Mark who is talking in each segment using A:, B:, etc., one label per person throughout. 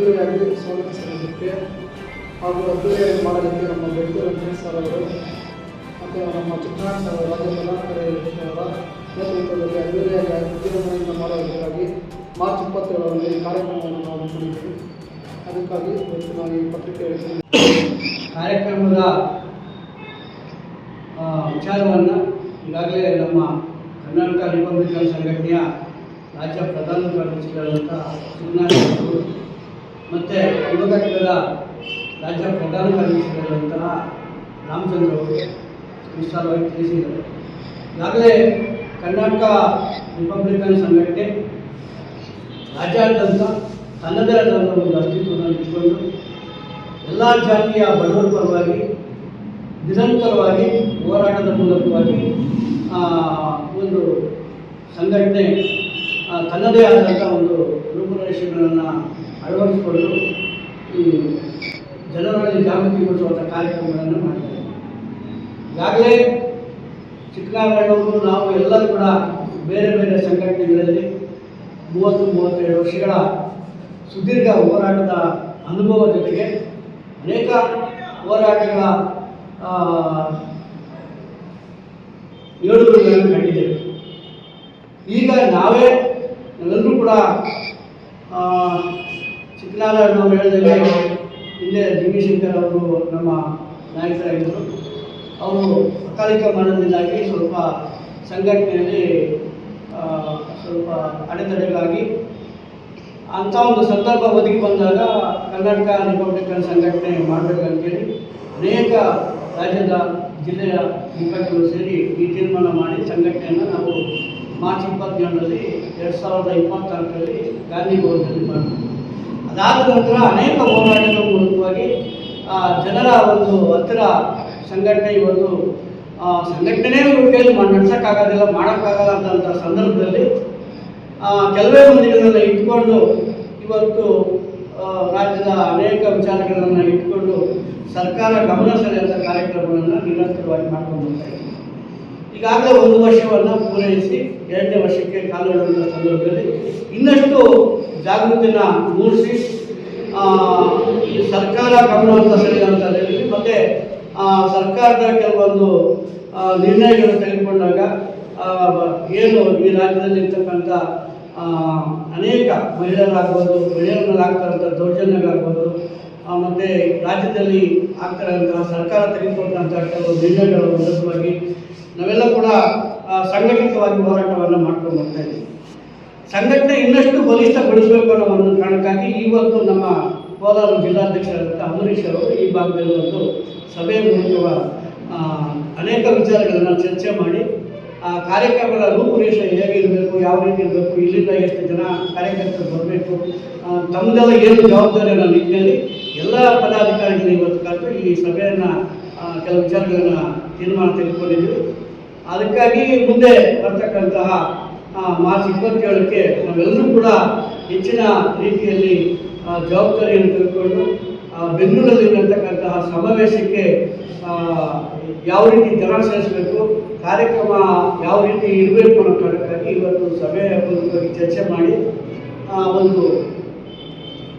A: ಸ್ವಾಗತ ಸಲ್ಲಿಸಲಿಕ್ಕೆ ಹಾಗೂ ಅದ್ದೂರಿಯಾಗಿ ಮಾಡಲಿಕ್ಕೆ ನಮ್ಮ ಬೆಂಗಳೂರು ವೆಂಕಟೇಶ್ ಸರ್ ಅವರು ಮತ್ತು ನಮ್ಮ ಚಿಕ್ಕನಾಥ ರಾಜ್ಯ ಕರ್ನಾಟಕ ಅವರ ನೇತೃತ್ವದಲ್ಲಿ ಅದ್ದೂರಿಯಾಗಿ ವಿಜೃಂಭಣೆಯಿಂದ ಮಾಡೋದಕ್ಕಾಗಿ ಮಾರ್ಚ್ ಇಪ್ಪತ್ತೇಳರಲ್ಲಿ ಕಾರ್ಯಕ್ರಮವನ್ನು ನಾವು ಹಮ್ಮಿಕೊಂಡಿದ್ದೀವಿ ಅದಕ್ಕಾಗಿ ಇವತ್ತು ನಾವು ಈ ಪತ್ರಿಕೆ
B: ಕಾರ್ಯಕ್ರಮದ ವಿಚಾರವನ್ನು ಈಗಾಗಲೇ ನಮ್ಮ ಕರ್ನಾಟಕ ರಿಪಬ್ಲಿಕನ್ ಸಂಘಟನೆಯ ರಾಜ್ಯ ಪ್ರಧಾನ ಕಾರ್ಯದರ್ಶಿಗಳಾದಂಥ ಸುನಾರಾಯಣರು ಮತ್ತು ಯುವ ರಾಜ್ಯ ಪ್ರಧಾನ ಕಾರ್ಯದರ್ಶಿಗಳಾದಂತಹ ರಾಮಚಂದ್ರ ಅವರು ವಿಸ್ತಾರವಾಗಿ ತಿಳಿಸಿದ್ದಾರೆ. ಈಗಾಗಲೇ ಕರ್ನಾಟಕ ರಿಪಬ್ಲಿಕನ್ ಸಂಘಟನೆ ರಾಜ್ಯಾದ್ಯಂತ ತನ್ನದೇ ಆದ ಒಂದು ಅಸ್ತಿತ್ವವನ್ನು ಇಟ್ಕೊಂಡು ಎಲ್ಲ ಜಾತಿಯ ಬಡವರ ಪರವಾಗಿ ನಿರಂತರವಾಗಿ ಹೋರಾಟದ ಮೂಲಕವಾಗಿ ಒಂದು ಸಂಘಟನೆ ತನ್ನದೇ ಆದಂಥ ಒಂದು ರೂಪುರೇಷೆಗಳನ್ನು ಅಳವಡಿಸಿಕೊಂಡು ಈ ಜನರಲ್ಲಿ ಜಾಗೃತಿ ಮೂಡಿಸುವಂಥ ಕಾರ್ಯಕ್ರಮಗಳನ್ನು ಮಾಡ್ತಾರೆ ಈಗಾಗಲೇ ಚಿಕ್ಕನಾರಾಯಣವರು, ನಾವು ಎಲ್ಲರೂ ಕೂಡ ಬೇರೆ ಬೇರೆ ಸಂಘಟನೆಗಳಲ್ಲಿ ಮೂವತ್ತು, ಮೂವತ್ತೆರಡು ವರ್ಷಗಳ ಸುದೀರ್ಘ ಹೋರಾಟದ ಅನುಭವ ಜೊತೆಗೆ ಅನೇಕ ಹೋರಾಟಗಳ ಏಳುಗಳನ್ನು ಕಂಡಿದ್ದೇವೆ ಈಗ ನಾವೇ ನಾವೆಲ್ಲರೂ ಕೂಡ ಆ, ಚಿಕ್ಕನಾರಾಯಣವರು ಹೇಳಿದಂಗೆ ಹಿಂದೆ ಜಗದೀಶಂಕರ್ ಅವರು ನಮ್ಮ ನಾಯಕರಾಗಿದ್ದರು. ಅವರು ಅಕಾಲಿಕ ಮರಣದಿಂದಾಗಿ ಸ್ವಲ್ಪ ಸಂಘಟನೆಯಲ್ಲಿ ಸ್ವಲ್ಪ ಅಡೆತಡೆಗಳಾಗಿ ಅಂಥ ಒಂದು ಸಂದರ್ಭ ಒದಗಿ ಬಂದಾಗ ಕರ್ನಾಟಕ ರಿಪಬ್ಲಿಕನ್ ಸಂಘಟನೆ ಮಾಡಬೇಕಂತೇಳಿ ಅನೇಕ ರಾಜ್ಯದ ಜಿಲ್ಲೆಯ ಮುಖಂಡರು ಸೇರಿ ಈ ತೀರ್ಮಾನ ಮಾಡಿ ಸಂಘಟನೆಯನ್ನು ನಾವು ಮಾರ್ಚ್ ಇಪ್ಪತ್ತೇಳರಲ್ಲಿ ಎರಡು ಸಾವಿರದ ಇಪ್ಪತ್ನಾಲ್ಕರಲ್ಲಿ ಗಾಂಧಿ ಭವನದಲ್ಲಿ ಮಾಡಿದ್ವಿ ಅದಾದ ನಂತರ ಅನೇಕ ಹೋರಾಟಗಳ ಮೂಲಕವಾಗಿ ಜನರ ಒಂದು ಹತ್ತಿರ ಸಂಘಟನೆ ಇವತ್ತು ಸಂಘಟನೆ ಮಾಡಿ ನಡ್ಸೋಕ್ಕಾಗೋದಿಲ್ಲ, ಮಾಡೋಕ್ಕಾಗಲ್ಲ ಅಂತ ಸಂದರ್ಭದಲ್ಲಿ ಕೆಲವೇ ಮಂದಿಗಳನ್ನ ಇಟ್ಕೊಂಡು ಇವತ್ತು ರಾಜ್ಯದ ಅನೇಕ ವಿಚಾರಗಳನ್ನು ಇಟ್ಕೊಂಡು ಸರ್ಕಾರ ಗಮನ ಸೆಳೆಯುವಂಥ ಕಾರ್ಯಕ್ರಮಗಳನ್ನು ನಿರಂತರವಾಗಿ ಮಾಡ್ಕೊಂಡು ಬರ್ತಾ ಈಗಾಗಲೇ ಒಂದು ವರ್ಷವನ್ನು ಪೂರೈಸಿ, ಎರಡನೇ ವರ್ಷಕ್ಕೆ ಕಾಲು ಸಂದರ್ಭದಲ್ಲಿ ಇನ್ನಷ್ಟು ಜಾಗೃತಿನ ಮೂಡಿಸಿ ಸರ್ಕಾರ ಗಮನವನ್ನು ಅಂತ ಸೆಳೆಯುವಂಥದ್ದು ಮತ್ತು ಸರ್ಕಾರದ ಕೆಲವೊಂದು ನಿರ್ಣಯಗಳನ್ನು ತೆಗೆದುಕೊಂಡಾಗ ಏನು ಈ ರಾಜ್ಯದಲ್ಲಿ ಇರ್ತಕ್ಕಂಥ ಅನೇಕ ಮಹಿಳೆಯರಾಗ್ಬೋದು ಮಹಿಳೆಯರಲ್ಲಿ ಆಗ್ತಾರಂಥ ದೌರ್ಜನ್ಯಗಳಾಗ್ಬೋದು ಮತ್ತೆ ರಾಜ್ಯದಲ್ಲಿ ಆಗ್ತಕ್ಕಂಥ ಸರ್ಕಾರ ತೆಗೆದುಕೊಂಡಂಥ ಕೆಲವು ನಿರ್ಣಯಗಳ ವಿರುದ್ಧವಾಗಿ ನಾವೆಲ್ಲ ಕೂಡ ಸಂಘಟಿತವಾಗಿ ಹೋರಾಟವನ್ನು ಮಾಡ್ಕೊಂಡು ಬರ್ತಾ ಇದ್ದೀವಿ. ಸಂಘಟನೆ ಇನ್ನಷ್ಟು ಬಲಿಷ್ಠಗೊಳಿಸಬೇಕು ಅನ್ನೋ ಒಂದು ಕಾರಣಕ್ಕಾಗಿ ಇವತ್ತು ನಮ್ಮ ಕೋಲಾರ ಜಿಲ್ಲಾಧ್ಯಕ್ಷರಾದಂಥ ಅಂಬರೀಷ್ ಅವರು ಈ ಭಾಗದಲ್ಲಿ ಒಂದು ಸಭೆ ಮೂಲಕ ಅನೇಕ ವಿಚಾರಗಳನ್ನು ಚರ್ಚೆ ಮಾಡಿ, ಆ ಕಾರ್ಯಕ್ರಮದ ರೂಪುರೇಷೆ ಹೇಗಿರಬೇಕು, ಯಾವ ರೀತಿ ಇರಬೇಕು, ಇಲ್ಲಿಂದ ಎಷ್ಟು ಜನ ಕಾರ್ಯಕರ್ತರು ಬರಬೇಕು ತಮ್ಮದೆಲ್ಲ ಏನು ಜವಾಬ್ದಾರಿ ಅನ್ನೋ ನಿಟ್ಟಿನಲ್ಲಿ ಎಲ್ಲ ಪದಾಧಿಕಾರಿಗಳು ಇವತ್ತು ಕರೆದು ಈ ಸಭೆಯನ್ನು ಕೆಲವು ವಿಚಾರಗಳನ್ನು ತೀರ್ಮಾನ ತೆಗೆದುಕೊಂಡಿದ್ದೀವಿ. ಅದಕ್ಕಾಗಿ ಮುಂದೆ ಬರ್ತಕ್ಕಂತಹ ಮಾರ್ಚ್ ಇಪ್ಪತ್ತೇಳಕ್ಕೆ ನಾವೆಲ್ಲರೂ ಕೂಡ ಹೆಚ್ಚಿನ ರೀತಿಯಲ್ಲಿ ಜವಾಬ್ದಾರಿಯನ್ನು ತೆಗೆದುಕೊಂಡು ಆ, ಬೆಂಗಳೂರಲ್ಲಿ ಇರತಕ್ಕಂತಹ ಸಮಾವೇಶಕ್ಕೆ ಯಾವ ರೀತಿ ಜನ ಸೇರಿಸಬೇಕು ಕಾರ್ಯಕ್ರಮ ಯಾವ ರೀತಿ ಇರಬೇಕು ಅನ್ನೋ ಕಾರಣಕ್ಕಾಗಿ ಇವತ್ತು ಸಭೆ ಚರ್ಚೆ ಮಾಡಿ ಒಂದು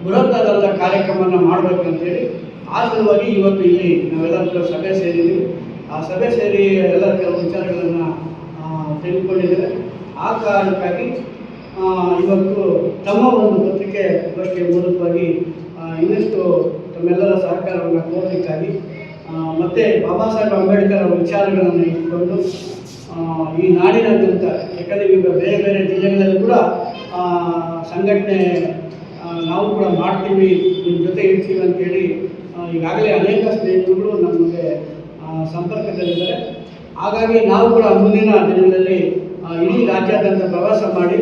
B: ಬೃಹತ್ತಾದಂಥ ಕಾರ್ಯಕ್ರಮವನ್ನು ಮಾಡಬೇಕಂತೇಳಿ ಆ ಸಲುವಾಗಿ ಇವತ್ತು ಇಲ್ಲಿ ನಾವೆಲ್ಲರೂ ಸಭೆ ಸೇರಿದ್ದೀವಿ. ಆ ಸಭೆ ಸೇರಿ ಎಲ್ಲ ಕೆಲವು ವಿಚಾರಗಳನ್ನು ತೆಗೆದುಕೊಂಡಿದ್ದೇವೆ. ಆ ಕಾರಣಕ್ಕಾಗಿ ಇವತ್ತು ತಮ್ಮ ಒಂದು ಪತ್ರಿಕೆ ಗೋಷ್ಠಿಯ ಮೂಲಕವಾಗಿ ಇನ್ನಷ್ಟು ತಮ್ಮೆಲ್ಲರ ಸಹಕಾರವನ್ನು ಕೋರಲಿಕ್ಕಾಗಿ ಮತ್ತು ಬಾಬಾ ಸಾಹೇಬ್ ಅಂಬೇಡ್ಕರ್ ಅವರ ವಿಚಾರಗಳನ್ನು ಇಟ್ಟುಕೊಂಡು ಈ ನಾಡಿನಾದ್ಯಂತ ಯಾಕಂದರೆ ಈಗ ಬೇರೆ ಬೇರೆ ಜಿಲ್ಲೆಗಳಲ್ಲಿ ಕೂಡ ಸಂಘಟನೆ ನಾವು ಕೂಡ ಮಾಡ್ತೀವಿ ನಿಮ್ಮ ಜೊತೆ ಇರ್ತೀವಿ ಅಂತೇಳಿ ಈಗಾಗಲೇ ಅನೇಕ ಸ್ನೇಹಿತರುಗಳು ನಮಗೆ ಸಂಪರ್ಕದಲ್ಲಿದ್ದಾರೆ. ಹಾಗಾಗಿ ನಾವು ಕೂಡ ಮುಂದಿನ ದಿನಗಳಲ್ಲಿ ಇಡೀ ರಾಜ್ಯಾದ್ಯಂತ ಪ್ರವಾಸ ಮಾಡಿ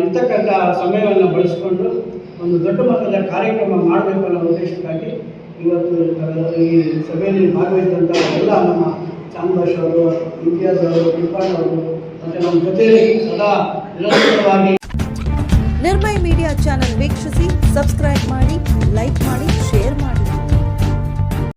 B: ಇರ್ತಕ್ಕಂಥ ಸಮಯವನ್ನು ಬಳಸಿಕೊಂಡು ಒಂದು ದೊಡ್ಡ ಮಟ್ಟದ ಕಾರ್ಯಕ್ರಮ ಮಾಡಬೇಕು ಅನ್ನೋ ಉದ್ದೇಶಕ್ಕಾಗಿ ಇವತ್ತು ಈ ಸಭೆಯಲ್ಲಿ ಭಾಗವಹಿಸಿದಂಥ ಎಲ್ಲ ನಮ್ಮ ಚಾಮರಾಜ್ ಅವರು ಇಂತಿಯಾಸ್ ಅವರು ಕಿರ್ಪಾಣ್ ಅವರು ಮತ್ತು ನಮ್ಮ ಜೊತೆಯಲ್ಲಿ ಸದಾ ನಿರಂತರವಾಗಿ
C: ನಿರ್ಮಯ ಮೀಡಿಯಾ ಚಾನೆಲ್ ವೀಕ್ಷಿಸಿ, ಸಬ್ಸ್ಕ್ರೈಬ್ ಮಾಡಿ, ಲೈಕ್ ಮಾಡಿ, ಶೇರ್ ಮಾಡಿ.